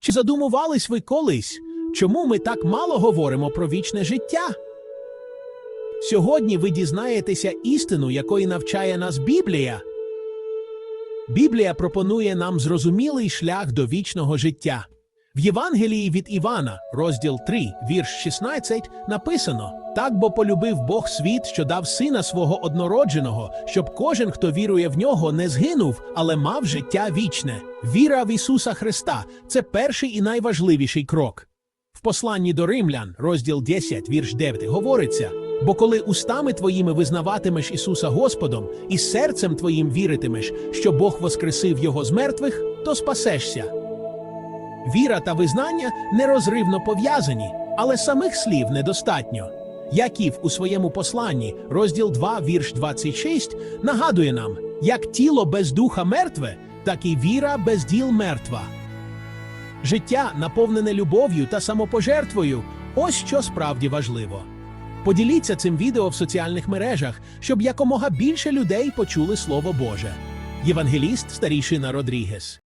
Чи задумувались ви колись, чому ми так мало говоримо про вічне життя? Сьогодні ви дізнаєтеся істину, якої навчає нас Біблія. Біблія пропонує нам зрозумілий шлях до вічного життя. В Євангелії від Івана, розділ 3, вірш 16, написано: Так бо полюбив Бог світ, що дав сина свого однородженого, щоб кожен, хто вірує в нього, не згинув, але мав життя вічне. Віра в Ісуса Христа це перший і найважливіший крок. В посланні до римлян, розділ 10, вірш 9, говориться: бо коли устами твоїми визнаватимеш Ісуса Господом і серцем твоїм віритимеш, що Бог воскресив Його з мертвих, то спасешся. Віра та визнання нерозривно пов'язані, але самих слів недостатньо. Яків у своєму посланні, розділ 2, вірш 26, нагадує нам, як тіло без духа мертве, так і віра без діл мертва. Життя, наповнене любов'ю та самопожертвою, ось що справді важливо. Поділіться цим відео в соціальних мережах, щоб якомога більше людей почули Слово Боже. Євангеліст Старішина Родрігес